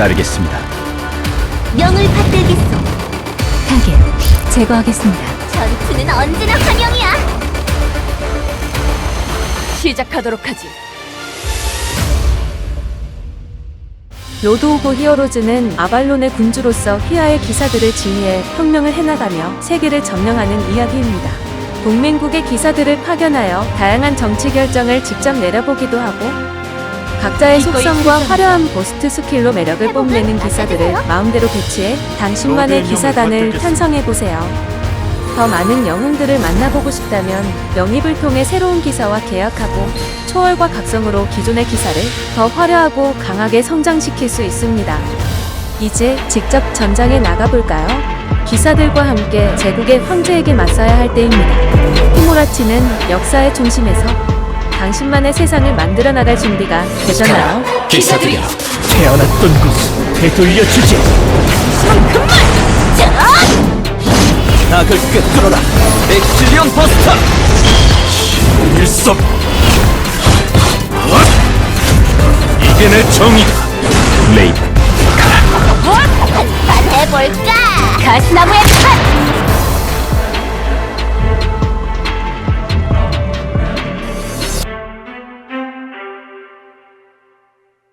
따르겠습니다. 명을 받들겠소. 타겟 제거하겠습니다. 전투는 언제나 환영이야. 시작하도록 하지. 로드 오브 히어로즈는 아발론의 군주로서 휘하의 기사들을 지휘해 혁명을 해나가며 세계를 점령하는 이야기입니다. 동맹국의 기사들을 파견하여 다양한 정치 결정을 직접 내려보기도 하고 각자의 속성과. 화려한 보스트 스킬로 매력을 뽐내는 기사들을 마음대로 배치해 당신만의 기사단을. 탄성해보세요. 더 많은 영웅들을 만나보고 싶다면 영입을 통해 새로운 기사와 계약하고 초월과 각성으로 기존의 기사를 더 화려하고 강하게 성장시킬 수 있습니다. 이제 직접 전장에 나가볼까요? 기사들과 함께 제국의 황제에게 맞서야 할 때입니다. 히모라치는 역사의 중심에서 당신만의 세상을 만들어 나갈 준비가 되셨나요? 기사들이여, 태어났던 곳 되돌려 주지 악을 꿰뚫어라. 엑실리온 버스터. 일섭 이게 내 정의다 레이븐 한판 해볼까? 가시나무의 판!